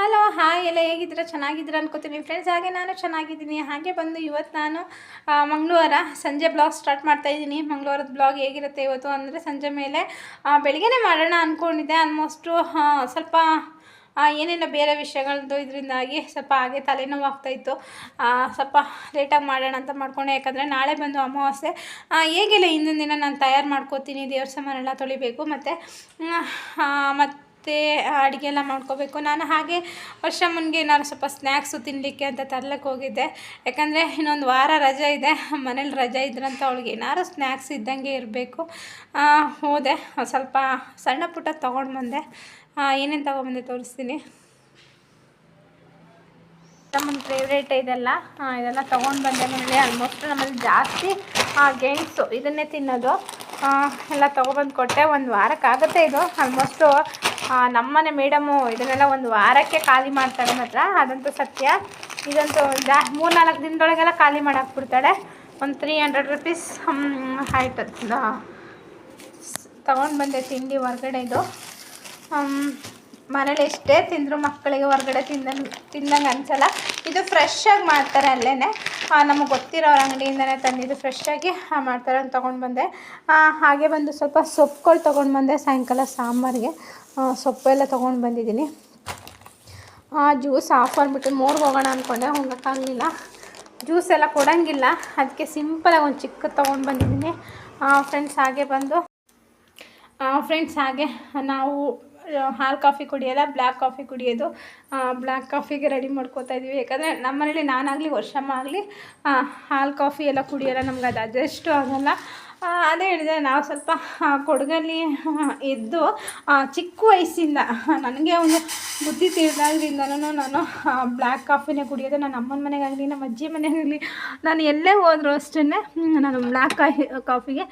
Hello, hi ಎಲ್ಲ ಹೇಗಿದ್ದೀರಾ? ಚೆನ್ನಾಗಿದ್ದೀರಾ ಅನ್ಕೋತೀನಿ. ಫ್ರೆಂಡ್ಸ್ ಹಾಗೆ ನಾನು ಚೆನ್ನಾಗಿದ್ದೀನಿ. ಹಾಗೆ ಬಂದು ಇವತ್ತು ನಾನು ಮಂಗಳವಾರ ಸಂಜೆ ಬ್ಲಾಗ್ ಸ್ಟಾರ್ಟ್ ಮಾಡ್ತಾ ಇದ್ದೀನಿ. ಮಂಗಳವಾರದ ಬ್ಲಾಗ್ ಹೇಗಿರುತ್ತೆ ಇವತ್ತು ಅಂದರೆ ಸಂಜೆ ಮೇಲೆ ಬೆಳಿಗ್ಗೆನೇ ಮಾಡೋಣ ಅಂದ್ಕೊಂಡಿದ್ದೆ ಆಲ್ಮೋಸ್ಟು ಸ್ವಲ್ಪ ಏನೇನೋ ಬೇರೆ ವಿಷಯಗಳದ್ದು ಇದರಿಂದಾಗಿ ಸ್ವಲ್ಪ ಹಾಗೆ ತಲೆನೋವು ಆಗ್ತಾಯಿತ್ತು ಸ್ವಲ್ಪ ಲೇಟಾಗಿ ಮಾಡೋಣ ಅಂತ ಮಾಡ್ಕೊಂಡೆ. ಯಾಕಂದರೆ ನಾಳೆ ಬಂದು ಅಮಾವಾಸ್ಯೆ. ಹೇಗೆಲ್ಲ ಹಿಂದಿನ ದಿನ ನಾನು ತಯಾರು ಮಾಡ್ಕೋತೀನಿ, ದೇವ್ರ ಸಾಮಾನೆಲ್ಲ ತೊಳಿಬೇಕು. ಮತ್ತು ಮತ್ತು ಅಡುಗೆ ಎಲ್ಲ ಮಾಡ್ಕೋಬೇಕು. ನಾನು ಹಾಗೆ ವರ್ಷ ಮುನ್ಗೆ ಏನಾದ್ರು ಸ್ವಲ್ಪ ಸ್ನ್ಯಾಕ್ಸು ತಿನ್ನಲಿಕ್ಕೆ ಅಂತ ತರ್ಲಕ್ಕೆ ಹೋಗಿದ್ದೆ. ಯಾಕಂದರೆ ಇನ್ನೊಂದು ವಾರ ರಜೆ ಇದೆ. ಮನೇಲಿ ರಜೆ ಇದ್ರಂತ ಅವಳಿಗೆ ಏನಾದ್ರು ಸ್ನ್ಯಾಕ್ಸ್ ಇದ್ದಂಗೆ ಇರಬೇಕು. ಹೋದೆ. ಸ್ವಲ್ಪ ಸಣ್ಣ ಪುಟ್ಟ ತೊಗೊಂಡು ಬಂದೆ. ಏನೇನು ತೊಗೊಂಬಂದೆ ತೋರಿಸ್ತೀನಿ. ನಮ್ಮನ್ನ ಫೇವ್ರೇಟ್ ಇದೆಲ್ಲ. ಇದೆಲ್ಲ ತೊಗೊಂಡು ಬಂದೆ ಮನೇಲಿ ಆಲ್ಮೋಸ್ಟ್ ನಮ್ಮಲ್ಲಿ ಜಾಸ್ತಿ ಗೆಣಸು ಇದನ್ನೇ ತಿನ್ನೋದು. ಎಲ್ಲ ತೊಗೊಬಂದು ಕೊಟ್ಟೆ. ಒಂದು ವಾರಕ್ಕಾಗುತ್ತೆ ಇದು. ಆಲ್ಮೋಸ್ಟು ನಮ್ಮನೆ ಮೇಡಮು ಇದನ್ನೆಲ್ಲ ಒಂದು ವಾರಕ್ಕೆ ಖಾಲಿ ಮಾಡ್ತಾಳೆ ಮಾತ್ರ, ಅದಂತೂ ಸತ್ಯ. ಇದಂತೂ ಜಾ ಮೂರು ನಾಲ್ಕು ದಿನದೊಳಗೆಲ್ಲ ಖಾಲಿ ಮಾಡಾಕ್ಬಿಡ್ತಾಳೆ. ಒಂದು ತ್ರೀ ಹಂಡ್ರೆಡ್ ರುಪೀಸ್ ಆಯ್ತು. ತೊಗೊಂಡು ಬಂದೆ ತಿಂಡಿ ಹೊರ್ಗಡೆ ಇದು. ಮನೇಲಿ ಎಷ್ಟೇ ತಿಂದರೂ ಮಕ್ಕಳಿಗೆ ಹೊರಗಡೆ ತಿಂದಂಗೆ ತಿಂದಂಗೆ ಅನ್ಸಲ್ಲ. ಇದು ಫ್ರೆಶ್ ಆಗಿ ಮಾಡ್ತಾರೆ ಅಲ್ಲೇ ನಮಗೆ ಗೊತ್ತಿರೋ ಅಂಗಡಿಯಿಂದನೇ ತಂದಿದ್ದು ಫ್ರೆಶ್ಶಾಗಿ ಮಾಡ್ತಾರೆ ಅಂತ ತೊಗೊಂಡು ಬಂದೆ. ಹಾಗೆ ಬಂದು ಸ್ವಲ್ಪ ಸೊಪ್ಪುಗಳು ತೊಗೊಂಡು ಬಂದೆ ಸಾಯಂಕಾಲ ಸಾಂಬಾರಿಗೆ. ಸೊಪ್ಪು ಸೊಪ್ಪೆಲ್ಲ ತೊಗೊಂಡು ಬಂದಿದ್ದೀನಿ. ಜ್ಯೂಸ್ ಆಫ್ ಮಾಡಿಬಿಟ್ಟು ಮೋರ್ಗೆ ಹೋಗೋಣ ಅಂದ್ಕೊಂಡೆ ಹೋಗೋಕ್ಕಾಗಲಿಲ್ಲ ಜ್ಯೂಸ್ ಎಲ್ಲ ಕೊಡೋಂಗಿಲ್ಲ ಅದಕ್ಕೆ ಸಿಂಪಲಾಗಿ ಒಂದು ಚಿಕ್ಕದು ತೊಗೊಂಡು ಬಂದಿದ್ದೀನಿ. ಫ್ರೆಂಡ್ಸ್ ಹಾಗೆ ಬಂದು ಫ್ರೆಂಡ್ಸ್ ಹಾಗೆ ನಾವು ಹಾಲು ಕಾಫಿ ಕುಡಿಯೋಲ್ಲ ಬ್ಲ್ಯಾಕ್ ಕಾಫಿ ಕುಡಿಯೋದು. ಬ್ಲ್ಯಾಕ್ ಕಾಫಿಗೆ ರೆಡಿ ಮಾಡ್ಕೋತಾ ಇದ್ದೀವಿ ಯಾಕಂದರೆ ನಮ್ಮ ಮನೇಲಿ ನಾನಾಗಲಿ, ವರ್ಷಮ್ಮ ಆಗಲಿ ಹಾಲು ಕಾಫಿ ಎಲ್ಲ ಕುಡಿಯೋಲ್ಲ ನಮ್ಗೆ ಅದು ಅಡ್ಜಸ್ಟು ಆಗಲ್ಲ. ಅದೇ ಹೇಳಿದೆ, ನಾವು ಸ್ವಲ್ಪ ಕೊಡಗಲ್ಲಿ ಇದ್ದು ಚಿಕ್ಕ ವಯಸ್ಸಿಂದ ನನಗೆ ಒಂದು ಬುದ್ಧಿ ತಿಳಿದಾಗ್ರಿಂದನೂ ನಾನು ಬ್ಲ್ಯಾಕ್ ಕಾಫಿನೇ ಕುಡಿಯೋದು. ನನ್ನ ಅಮ್ಮನ ಮನೆಗಾಗಲಿ, ನಮ್ಮ ಅಜ್ಜಿ ಮನೆಗಾಗಲಿ, ನಾನು ಎಲ್ಲೇ ಹೋದರೂ ಅಷ್ಟೇ ನಾನು ಬ್ಲ್ಯಾಕ್ ಕಾಫಿ ಕಾಫಿಗೆ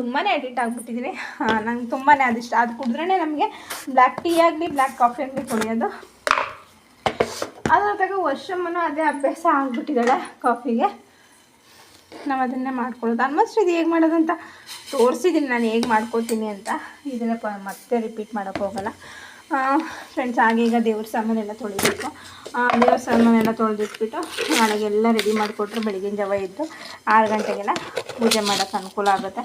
ತುಂಬಾ ಅಡಿಕ್ಟ್ ಆಗಿಬಿಟ್ಟಿದ್ದೀನಿ. ನಂಗೆ ತುಂಬಾ ಅದಿಷ್ಟ ಅದು ಕುಡಿದ್ರೇ ನಮಗೆ ಬ್ಲ್ಯಾಕ್ ಟೀ ಆಗಲಿ ಬ್ಲ್ಯಾಕ್ ಕಾಫಿ ಆಗಲಿ ಕುಡಿಯೋದು. ಅದ್ರ ತಗ ವರ್ಷಮ್ಮನೂ ಅದೇ ಅಭ್ಯಾಸ ಆಗಿಬಿಟ್ಟಿದ್ದಾಳೆ ಕಾಫಿಗೆ ನಾವು ಅದನ್ನೇ ಮಾಡ್ಕೊಳ್ಳೋದು. ಆಲ್ಮೋಸ್ಟ್ ಇದು ಹೇಗೆ ಮಾಡೋದಂತ ತೋರಿಸಿದ್ದೀನಿ ನಾನು ಹೇಗೆ ಮಾಡ್ಕೋತೀನಿ ಅಂತ. ಇದನ್ನ ಪ ಮತ್ತೆ ರಿಪೀಟ್ ಮಾಡೋಕ್ಕೋಗಲ್ಲ ಫ್ರೆಂಡ್ಸ್ ಆಗೀಗ ದೇವ್ರ ಸಾಮಾನೆಲ್ಲ ತೊಳಿಬೇಕು ದೇವ್ರ ಸಾಮಾನೆಲ್ಲ ತೊಳೆದಿಟ್ಬಿಟ್ಟು ನಾಳೆಗೆಲ್ಲ ರೆಡಿ ಮಾಡಿಕೊಟ್ರು. ಬೆಳಗಿನ ಜಾವ ಇದ್ದು ಆರು ಗಂಟೆಗೆಲ್ಲ ಪೂಜೆ ಮಾಡೋಕ್ಕೆ ಅನುಕೂಲ ಆಗುತ್ತೆ.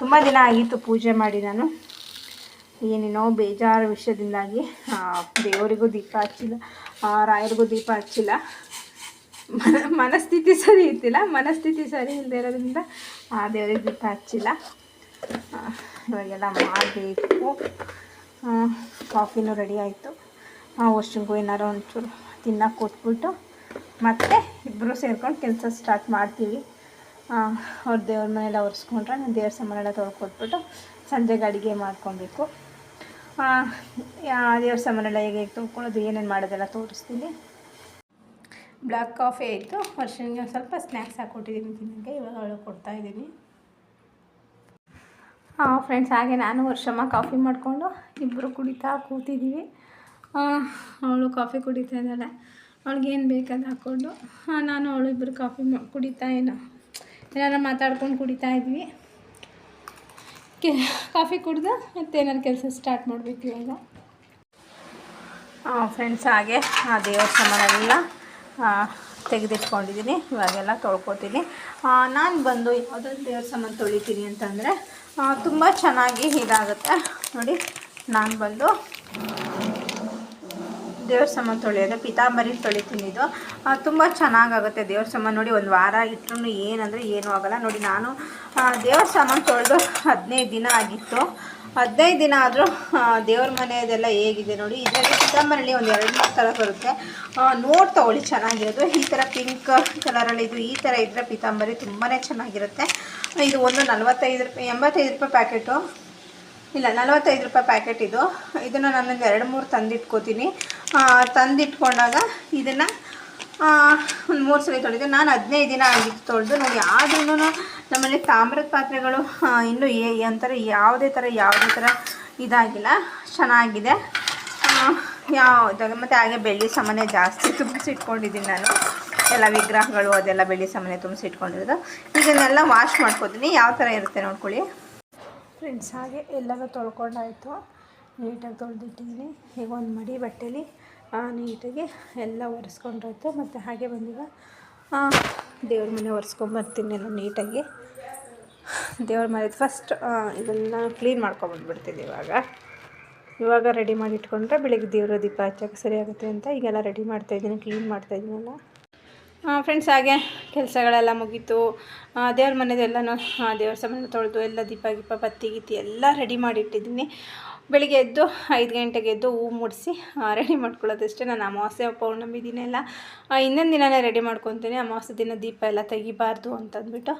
ತುಂಬ ದಿನ ಆಗಿತ್ತು ಪೂಜೆ ಮಾಡಿ ನಾನು. ಏನೇನೋ ಬೇಜಾರು ವಿಷಯದಿಂದಾಗಿ ದೇವರಿಗೂ ದೀಪ ಹಚ್ಚಿಲ್ಲ ರಾಯರಿಗೂ ದೀಪ ಹಚ್ಚಿಲ್ಲ. ಮನ, ಮನಸ್ಥಿತಿ ಸರಿ ಇದ್ದಿಲ್ಲ ಮನಸ್ಥಿತಿ ಸರಿ ಇಲ್ಲದೆ ಇರೋದ್ರಿಂದ ಆ ದೇವರಿಗೆ ದೀಪ ಹಚ್ಚಿಲ್ಲ. ಇವಾಗೆಲ್ಲ ಮಾಡಬೇಕು. ಕಾಫಿನೂ ರೆಡಿ ಆಯಿತು. ವರ್ಷಿಂಗು ಏನಾರು ಒಂಚೂರು ತಿನ್ನಕ್ಕೆ ಕೊಟ್ಬಿಟ್ಟು ಮತ್ತೆ ಇಬ್ಬರು ಸೇರ್ಕೊಂಡು ಕೆಲಸ ಸ್ಟಾರ್ಟ್ ಮಾಡ್ತೀವಿ. ಅವ್ರ ದೇವ್ರ ಮನೆಯೆಲ್ಲ ಒರೆಸ್ಕೊಂಡ್ರೆ ನಾನು ದೇವ್ರ ಸಾಮಾನೆಲ್ಲ ತೊಳ್ಕೊಟ್ಬಿಟ್ಟು ಸಂಜೆಗೆ ಅಡುಗೆ ಮಾಡ್ಕೊಬೇಕು. ದೇವ್ರ ಸಾಮಾನೆಲ್ಲ ಹೇಗೆ ತೊಳ್ಕೊಳ್ಳೋದು ಏನೇನು ಮಾಡೋದೆಲ್ಲ ತೋರಿಸ್ತೀನಿ. ಬ್ಲ್ಯಾಕ್ ಕಾಫಿ ಆಯಿತು. ವರ್ಷನಿಗೆ ಒಂದು ಸ್ವಲ್ಪ ಸ್ನ್ಯಾಕ್ಸ್ ಹಾಕ್ಕೊಟ್ಟಿದ್ದೀನಿ ತಿನ್ನೋಕ್ಕೆ. ಇವಾಗ ಅವಳು ಕೊಡ್ತಾ ಇದ್ದೀನಿ. ಹಾಂ ಫ್ರೆಂಡ್ಸ್ ಹಾಗೆ ನಾನು ವರ್ಷಮ್ಮ ಕಾಫಿ ಮಾಡಿಕೊಂಡು ಇಬ್ಬರು ಕುಡಿತಾ ಕೂತಿದ್ದೀವಿ ಅವಳು ಕಾಫಿ ಕುಡಿತಾ ಇದ್ದಾಳೆ. ಅವಳಿಗೆ ಏನು ಬೇಕಾದ ಹಾಕ್ಕೊಂಡು ನಾನು ಅವಳು ಇಬ್ಬರು ಕಾಫಿ ಕುಡಿತಾ ಏನೋ ಏನಾರು ಮಾತಾಡ್ಕೊಂಡು ಕುಡಿತಾ ಇದ್ವಿ. ಕಾಫಿ ಕುಡ್ದು ಮತ್ತೇನಾರು ಕೆಲಸ ಸ್ಟಾರ್ಟ್ ಮಾಡಬೇಕು ಇವಾಗ. ಫ್ರೆಂಡ್ಸ್ ಹಾಗೆ. ಆ ದೇವಸ್ಥಾನ ಸಾಮಾನೆಲ್ಲ ತೆಗೆದಿಟ್ಕೊಂಡಿದ್ದೀನಿ. ಇವಾಗೆಲ್ಲ ತೊಳ್ಕೊತೀನಿ. ನಾನು ಬಂದು ಯಾವುದೊಂದು ದೇವ್ರ ಸಾಮಾನು ತೊಳಿತೀನಿ ಅಂತಂದರೆ ತುಂಬ ಚೆನ್ನಾಗಿ ಇದಾಗುತ್ತೆ. ನೋಡಿ, ನಾನು ಬಂದು ದೇವ್ರ ಸಾಮಾನು ತೊಳೆಯೋದು ಪಿತಾಂಬರಿ ತೊಳಿತೀನಿ ಇದು. ತುಂಬ ಚೆನ್ನಾಗಾಗುತ್ತೆ ದೇವ್ರ ಸಾಮಾನು ನೋಡಿ, ಒಂದು ವಾರ ಇಟ್ಟರು ಏನಂದರೆ ಏನೂ ಆಗೋಲ್ಲ. ನೋಡಿ, ನಾನು ದೇವ್ರ ಸಾಮಾನು ತೊಳೆದು ಹದಿನೈದು ದಿನ ಆಗಿತ್ತು. ಹದಿನೈದು ದಿನ ಆದರೂ ದೇವ್ರ ಮನೆಯದೆಲ್ಲ ಹೇಗಿದೆ ನೋಡಿ. ಇದರಲ್ಲಿ ಪಿತಾಂಬರಲ್ಲಿ ಒಂದು ಎರಡು ಮೂರು ಥರ ಬರುತ್ತೆ. ನೋಡಿ ತಗೊಳ್ಳಿ, ಚೆನ್ನಾಗಿರೋದು. ಈ ಥರ ಪಿಂಕ್ ಕಲರಲ್ಲಿ ಇದು ಈ ಥರ ಇದ್ದರೆ ಪೀತಾಂಬರಿ ತುಂಬಾ ಚೆನ್ನಾಗಿರುತ್ತೆ. ಇದು ಒಂದು ನಲ್ವತ್ತೈದು ರೂಪಾಯಿ, ಎಂಬತ್ತೈದು ರೂಪಾಯಿ ಪ್ಯಾಕೆಟು ಇಲ್ಲ, ನಲವತ್ತೈದು ರೂಪಾಯಿ ಪ್ಯಾಕೆಟ್ ಇದು. ಇದನ್ನು ನಾನೊಂದು ಎರಡು ಮೂರು ತಂದಿಟ್ಕೋತೀನಿ. ತಂದಿಟ್ಕೊಂಡಾಗ ಇದನ್ನು ಒಂದು ಮೂರು ಸಲ ತೊಳೆದು ನಾನು ಹದಿನೈದು ದಿನ ಆಗಿತ್ತು ತೊಳೆದು ನೋಡಿ ಆದ್ರೂ ನಮ್ಮಲ್ಲಿ ತಾಮ್ರದ ಪಾತ್ರೆಗಳು ಇನ್ನೂ ಏ ಒಂಥರ ಯಾವುದೇ ಥರ ಯಾವುದೇ ಥರ ಇದಾಗಿಲ್ಲ. ಚೆನ್ನಾಗಿದೆ. ಯಾವ ಮತ್ತು ಹಾಗೆ ಬೆಳ್ಳಿ ಸಾಮಾನ್ಯ ಜಾಸ್ತಿ ತುಂಬಿಸಿಟ್ಕೊಂಡಿದ್ದೀನಿ ನಾನು. ಎಲ್ಲ ವಿಗ್ರಹಗಳು, ಅದೆಲ್ಲ ಬೆಳ್ಳಿ ಸಾಮಾನ್ಯ ತುಂಬಿಸಿಟ್ಕೊಂಡಿರೋದು ಇದನ್ನೆಲ್ಲ ವಾಶ್ ಮಾಡ್ಕೋತೀನಿ. ಯಾವ ಥರ ಇರುತ್ತೆ ನೋಡ್ಕೊಳ್ಳಿ. ಫ್ರೆಂಡ್ಸ್ ಹಾಗೆ ಎಲ್ಲನೂ ತೊಳ್ಕೊಂಡಾಯಿತು. ನೀಟಾಗಿ ತೊಳೆದಿಟ್ಟಿದ್ದೀನಿ. ಈಗ ಒಂದು ಮಡಿ ಬಟ್ಟೆಲಿ ನೀಟಾಗಿ ಎಲ್ಲ ಒರೆಸ್ಕೊಂಡ್ರಾಯ್ತು ಮತ್ತು ಹಾಗೆ ಬಂದಿವ ದೇವ್ರ ಮನೆ ಒರೆಸ್ಕೊಂಬರ್ತೀನಿ ಎಲ್ಲ ನೀಟಾಗಿ. ದೇವ್ರ ಮನೆ ಫಸ್ಟ್ ಇದೆಲ್ಲ ಕ್ಲೀನ್ ಮಾಡ್ಕೊಂಬಂದ್ಬಿಡ್ತೀನಿ ಇವಾಗ. ಇವಾಗ ರೆಡಿ ಮಾಡಿ ಇಟ್ಕೊಂಡ್ರೆ ಬೆಳಿಗ್ಗೆ ದೇವ್ರ ದೀಪ ಹಚ್ಚಕ್ಕೆ ಸರಿ ಆಗುತ್ತೆ ಅಂತ ಈಗೆಲ್ಲ ರೆಡಿ ಮಾಡ್ತಾಯಿದ್ದೀನಿ ಕ್ಲೀನ್ ಮಾಡ್ತಾಯಿದ್ದೀನಲ್ಲ ಫ್ರೆಂಡ್ಸ್ ಹಾಗೆ ಕೆಲಸಗಳೆಲ್ಲ ಮುಗೀತು. ದೇವ್ರ ಮನೆದೆಲ್ಲನೂ ದೇವ್ರ ಸಾಮಾನು ತೊಳೆದು ಎಲ್ಲ ದೀಪ, ಗೀಪ, ಬತ್ತಿ ಗೀತಿ ಎಲ್ಲ ರೆಡಿ ಮಾಡಿಟ್ಟಿದ್ದೀನಿ. ಬೆಳಿಗ್ಗೆ ಎದ್ದು ಐದು ಗಂಟೆಗೆ ಎದ್ದು ಹೂ ಮುಡಿಸಿ ರೆಡಿ ಮಾಡ್ಕೊಳ್ಳೋದಷ್ಟೇ. ನಾನು ಅಮಾವಾಸ್ಯೆ ಪೌರ್ಣಮಿ ದಿನ ಎಲ್ಲ ಇನ್ನೊಂದು ದಿನನೇ ರೆಡಿ ಮಾಡ್ಕೊತೀನಿ. ಅಮಾವಾಸ್ಯೆ ದಿನ ದೀಪ ಎಲ್ಲ ತೆಗಿಬಾರ್ದು ಅಂತಂದ್ಬಿಟ್ಟು.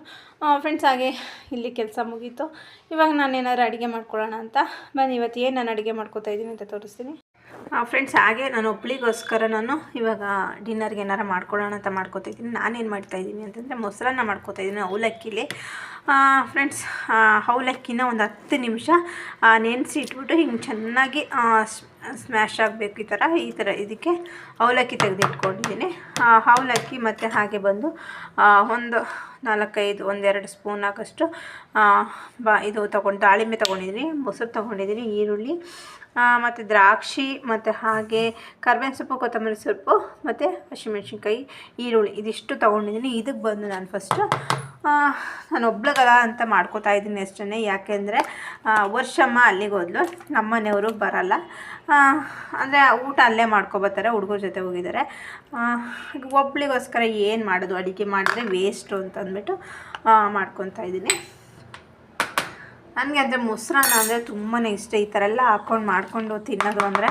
ಫ್ರೆಂಡ್ಸ್ ಹಾಗೆ ಇಲ್ಲಿ ಕೆಲಸ ಮುಗೀತು. ಇವಾಗ ನಾನು ಏನಾದ್ರು ಅಡುಗೆ ಮಾಡ್ಕೊಳ್ಳೋಣ ಅಂತ. ಬನ್ನಿ, ಇವತ್ತು ಏನು ನಾನು ಅಡುಗೆ ಮಾಡ್ಕೋತಾ ಇದ್ದೀನಿ ಅಂತ ತೋರಿಸ್ತೀನಿ. ಫ್ರೆಂಡ್ಸ್ ಹಾಗೆ ನಾನು ಒಬ್ಳಿಗೋಸ್ಕರ ನಾನು ಇವಾಗ ಡಿನ್ನರ್ಗೆ ಏನಾರು ಮಾಡ್ಕೊಳ್ಳೋಣ ಅಂತ ಮಾಡ್ಕೋತಿದ್ದೀನಿ. ನಾನೇನು ಮಾಡ್ತಾಯಿದ್ದೀನಿ ಅಂತಂದರೆ ಮೊಸರನ್ನ ಮಾಡ್ಕೋತಾಯಿದ್ದೀನಿ ಅವಲಕ್ಕಿಲಿ. ಫ್ರೆಂಡ್ಸ್ ಅವಲಕ್ಕಿನ ಒಂದು ಹತ್ತು ನಿಮಿಷ ನೆನೆಸಿ ಇಟ್ಬಿಟ್ಟು ಹಿಂಗೆ ಚೆನ್ನಾಗಿ ಸ್ಮ್ಯಾಶ್ ಆಗಬೇಕು ಈ ಥರ ಈ ಥರ ಇದಕ್ಕೆ ಅವಲಕ್ಕಿ ತೆಗೆದಿಟ್ಕೊಂಡಿದ್ದೀನಿ. ಅವಲಕ್ಕಿ ಮತ್ತು ಹಾಗೆ ಬಂದು ಒಂದು ನಾಲ್ಕೈದು, ಒಂದೆರಡು ಸ್ಪೂನ್ ಹಾಕಷ್ಟು ಬಾ, ಇದು ತೊಗೊಂಡು, ದಾಳಿಂಬೆ ತೊಗೊಂಡಿದ್ದೀನಿ, ಮೊಸರು ತೊಗೊಂಡಿದ್ದೀನಿ, ಈರುಳ್ಳಿ ಮತ್ತು ದ್ರಾಕ್ಷಿ, ಮತ್ತು ಹಾಗೆ ಕರ್ಬೇವಿನ ಸೊಪ್ಪು, ಕೊತ್ತಂಬರಿ ಸೊಪ್ಪು, ಮತ್ತು ಹಸಿಮೆಣ್ಸಿನ್ಕಾಯಿ, ಈರುಳ್ಳಿ, ಇದಿಷ್ಟು ತೊಗೊಂಡಿದ್ದೀನಿ. ಇದಕ್ಕೆ ಬಂದು ನಾನು ಫಸ್ಟು ನಾನು ಒಬ್ಳಗಲ್ಲ ಅಂತ ಮಾಡ್ಕೋತಾ ಇದ್ದೀನಿ ಅಷ್ಟೇ ಯಾಕೆಂದರೆ ವರ್ಷಮ್ಮ ಅಲ್ಲಿಗೆ ಹೋದ್ಲು. ನಮ್ಮ ಮನೆಯವರು ಬರಲ್ಲ ಅಂದರೆ ಊಟ ಅಲ್ಲೇ ಮಾಡ್ಕೊಬತ್ತಾರೆ, ಹುಡುಗರ ಜೊತೆ ಹೋಗಿದ್ದಾರೆ. ಒಬ್ಳಿಗೋಸ್ಕರ ಏನು ಮಾಡೋದು? ಅಡುಗೆ ಮಾಡಿದ್ರೆ ವೇಸ್ಟು ಅಂತ ಅಂದ್ಬಿಟ್ಟು ಮಾಡ್ಕೊತಾ ಇದ್ದೀನಿ. ನನಗೆ ಅಂದರೆ ಮೊಸರನ್ನ ಅಂದರೆ ತುಂಬಾ ಇಷ್ಟ. ಈ ಥರ ಎಲ್ಲ ಹಾಕ್ಕೊಂಡು ಮಾಡಿಕೊಂಡು ತಿನ್ನೋದು ಅಂದರೆ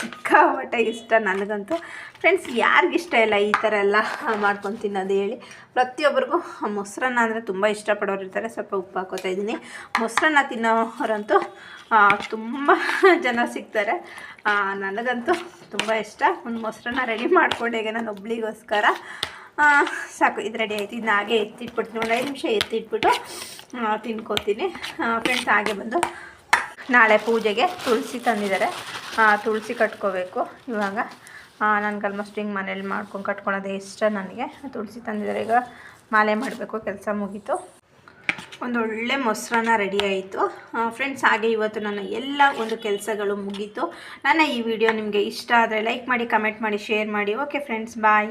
ಸಿಕ್ಕಾಪಟ್ಟೆ ಇಷ್ಟ ನನಗಂತೂ. ಫ್ರೆಂಡ್ಸ್ ಯಾರಿಗಿಷ್ಟ ಇಲ್ಲ ಈ ಥರ ಎಲ್ಲ ಮಾಡ್ಕೊಂಡು ತಿನ್ನೋದು ಹೇಳಿ. ಪ್ರತಿಯೊಬ್ಬರಿಗೂ ಮೊಸರನ್ನ ಅಂದರೆ ತುಂಬ ಇಷ್ಟಪಡೋರು ಇರ್ತಾರೆ. ಸ್ವಲ್ಪ ಉಪ್ಪು ಹಾಕೋತಾ ಇದ್ದೀನಿ. ಮೊಸರನ್ನ ತಿನ್ನೋರಂತೂ ತುಂಬ ಜನ ಸಿಗ್ತಾರೆ. ನನಗಂತೂ ತುಂಬ ಇಷ್ಟ. ಒಂದು ಮೊಸರನ್ನ ರೆಡಿ ಮಾಡ್ಕೊಂಡೇಗೆ ನಾನು ಒಬ್ಳಿಗೋಸ್ಕರ ಸಾಕು, ಇದು ರೆಡಿ ಆಯ್ತು. ಇದನ್ನ ಹಾಗೆ ಎತ್ತಿಟ್ಬಿಡ್ತೀನಿ. ಒಂದು ಐದು ನಿಮಿಷ ಎತ್ತಿಟ್ಬಿಟ್ಟು ತಿನ್ಕೋತೀನಿ. ಫ್ರೆಂಡ್ಸ್ ಹಾಗೆ ಬಂದು ನಾಳೆ ಪೂಜೆಗೆ ತುಳಸಿ ತಂದಿದ್ದಾರೆ. ತುಳಸಿ ಕಟ್ಕೋಬೇಕು ಇವಾಗ. ನನಗೆ ಆಲ್ಮೋಸ್ಟ್ ಹಿಂಗೆ ಮನೇಲಿ ಮಾಡ್ಕೊಂಡು ಕಟ್ಕೊಳೋದೇ ಇಷ್ಟ ನನಗೆ. ತುಳಸಿ ತಂದಿದ್ದಾರೆ. ಈಗ ಮಾಲೆ ಮಾಡಬೇಕು, ಕೆಲಸ ಮುಗೀತು. ಒಂದು ಒಳ್ಳೆ ಮೊಸರನ್ನ ರೆಡಿ ಆಯಿತು. ಫ್ರೆಂಡ್ಸ್ ಹಾಗೆ ಇವತ್ತು ನನ್ನ ಎಲ್ಲ ಒಂದು ಕೆಲಸಗಳು ಮುಗೀತು. ನನ್ನ ಈ ವಿಡಿಯೋ ನಿಮಗೆ ಇಷ್ಟ ಆದರೆ ಲೈಕ್ ಮಾಡಿ ಕಮೆಂಟ್ ಮಾಡಿ ಶೇರ್ ಮಾಡಿ. Okay friends bye